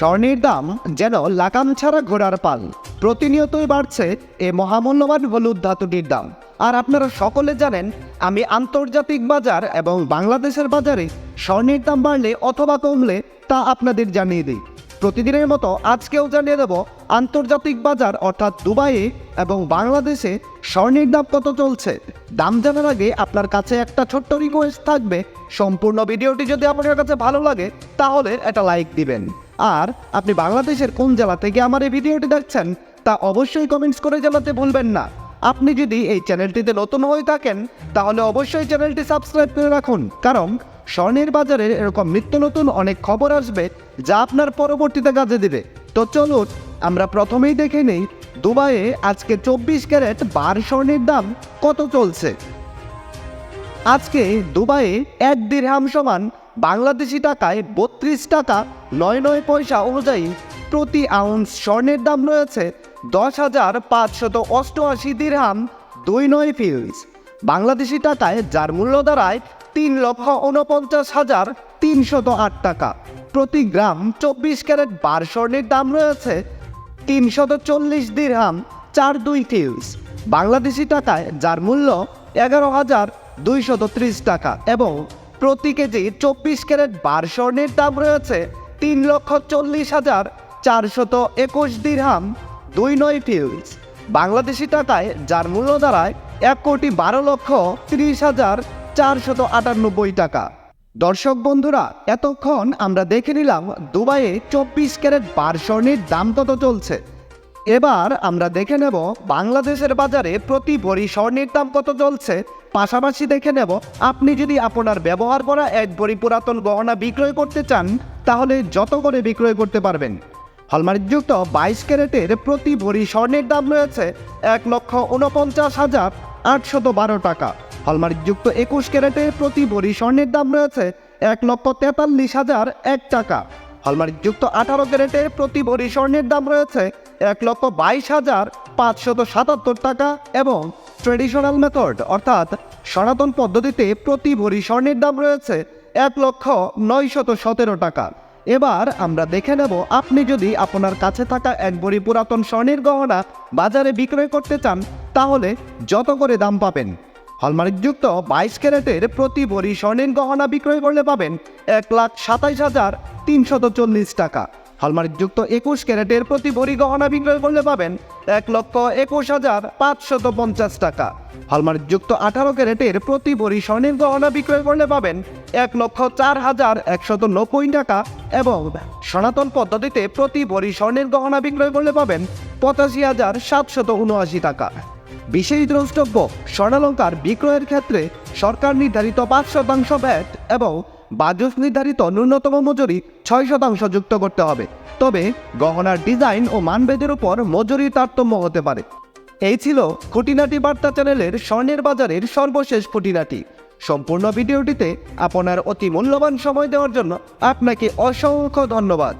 স্বর্ণের দাম যেন লাকাম ছাড়া ঘোড়ার পাল। প্রতিনিয়তই বাড়ছে এ মহামূল্যবান হলুদ ধাতুটির দাম। আর আপনারা সকলে জানেন, আমি আন্তর্জাতিক বাজার এবং বাংলাদেশের বাজারে স্বর্ণের দাম বাড়লে অথবা কমলে তা আপনাদের জানিয়ে দিই। প্রতিদিনের মতো আজকেও জানিয়ে দেব, আন্তর্জাতিক বাজার অর্থাৎ দুবাইয়ে এবং বাংলাদেশে স্বর্ণের দাম কত চলছে। দাম জানার আগে আপনার কাছে একটা ছোট্ট রিকোয়েস্ট থাকবে। সম্পূর্ণ ভিডিওটি যদি আপনার কাছে ভালো লাগে, তাহলে একটা লাইক দিবেন। আর আপনি বাংলাদেশের কোন জেলা থেকে আমার এই ভিডিওটি দেখছেন, তা অবশ্যই কমেন্টস করে জানাতে ভুলবেন না। আপনি যদি এই চ্যানেলটিতে নতুন হয়ে থাকেন, তাহলে অবশ্যই চ্যানেলটি সাবস্ক্রাইব করে রাখুন। কারণ স্বর্ণের বাজারে এরকম নিত্য নতুন অনেক খবর আসবে যা আপনার পরবর্তীতে কাজে দিবে। তো চলুন, আমরা প্রথমেই দেখে নেই দুবাইয়ে আজকে চব্বিশ ক্যারেট বার স্বর্ণের দাম কত চলছে। আজকে দুবাইয়ে এক দিরহাম সমান বাংলাদেশি টাকায় বত্রিশ টাকা নয় নয় পয়সা অনুযায়ী প্রতি আউন্স স্বর্ণের দাম রয়েছে দশ হাজার পাঁচশত অষ্টআশি দিরহাম দুই নয় ফিলস বাংলাদেশি টাকায় যার মূল্য দাঁড়ায় তিন লক্ষ উনপঞ্চাশ হাজার তিনশত আট টাকা। প্রতি গ্রাম চব্বিশ ক্যারেট বার স্বর্ণের দাম রয়েছে তিনশত চল্লিশ দিরহাম চার দুই ফিলস বাংলাদেশি টাকায় যার মূল্য এগারো হাজার দুইশত ত্রিশ টাকা এবং প্রতি কেজি চব্বিশ ক্যারেট বার স্বর্ণের দাম রয়েছে তিন লক্ষ চল্লিশ হাজার চারশত একুশ দিরহাম দুই নয় ফিলস বাংলাদেশি টাকায় যার মূল্য দাঁড়ায় এক কোটি বারো লক্ষ তিরিশ হাজার চারশত আটানব্বই টাকা। দর্শক বন্ধুরা, এতক্ষণ আমরা দেখে নিলাম দুবাইয়ে চব্বিশ ক্যারেট বার স্বর্ণের দাম কত চলছে। এবার আমরা দেখে নেব বাংলাদেশের বাজারে প্রতি ভরি স্বর্ণের দাম কত চলছে। পাশাপাশি দেখে নেব, আপনি যদি আপনার ব্যবহার করা এক ভরি পুরাতন গহনা বিক্রয় করতে চান, তাহলে যত করে বিক্রয় করতে পারবেন। হলমার্কযুক্ত বাইশ ক্যারেটের প্রতি ভরি স্বর্ণের দাম রয়েছে এক লক্ষ উনপঞ্চাশ হাজার আটশত বারো টাকা। হলমার্কযুক্ত একুশ ক্যারেটে প্রতি ভরি স্বর্ণের দাম রয়েছে এক লক্ষ তেতাল্লিশ হাজার এক টাকা। হলমার্কযুক্ত আঠারো ক্যারেটে প্রতি ভরি স্বর্ণের দাম রয়েছে এক লক্ষ বাইশ হাজার পাঁচশত সাতাত্তর টাকা এবং ট্রেডিশনাল মেথড, অর্থাৎ সনাতন পদ্ধতিতে প্রতি ভরি স্বর্ণের দাম রয়েছে এক লক্ষ নয়শত সতেরো টাকা। এবার আমরা দেখে নেব, আপনি যদি আপনার কাছে থাকা এক ভরি পুরাতন স্বর্ণের গহনা বাজারে বিক্রয় করতে চান, তাহলে যত করে দাম পাবেন? হলমার্কযুক্ত বাইশ ক্যারেটের প্রতি ভরি স্বর্ণের গহনা বিক্রয় করলে পাবেন এক লাখ সাতাইশ হাজার তিনশত চল্লিশ টাকা। হলমার্কযুক্ত একুশ ক্যারেটের প্রতি ভরি গহনা বিক্রয় করলে পাবেন এক লক্ষ একুশ হাজার পাঁচশত পঞ্চাশ টাকা। হলমার্কযুক্ত আঠারো ক্যারেটের প্রতি ভরি স্বর্ণের গহনা বিক্রয় করলে পাবেন এক লক্ষ চার হাজার একশত নব্বই টাকা এবং সনাতন পদ্ধতিতে প্রতি ভরি স্বর্ণের গহনা বিক্রয় করলে পাবেন পঁচাশি হাজার সাতশত উনআশি টাকা। বিশেষ দ্রষ্টব্য, স্বর্ণালঙ্কার বিক্রয়ের ক্ষেত্রে সরকার নির্ধারিত পাঁচ শতাংশ ব্যাট এবং বাজস নির্ধারিত ন্যূনতম মজুরি ছয় শতাংশ যুক্ত করতে হবে। তবে গহনার ডিজাইন ও মানভেদের উপর মজুরির তারতম্য হতে পারে। এই ছিল খুঁটিনাটি বার্তা চ্যানেলের স্বর্ণের বাজারের সর্বশেষ খুঁটিনাটি। সম্পূর্ণ ভিডিওটিতে আপনার অতি মূল্যবান সময় দেওয়ার জন্য আপনাকে অসংখ্য ধন্যবাদ।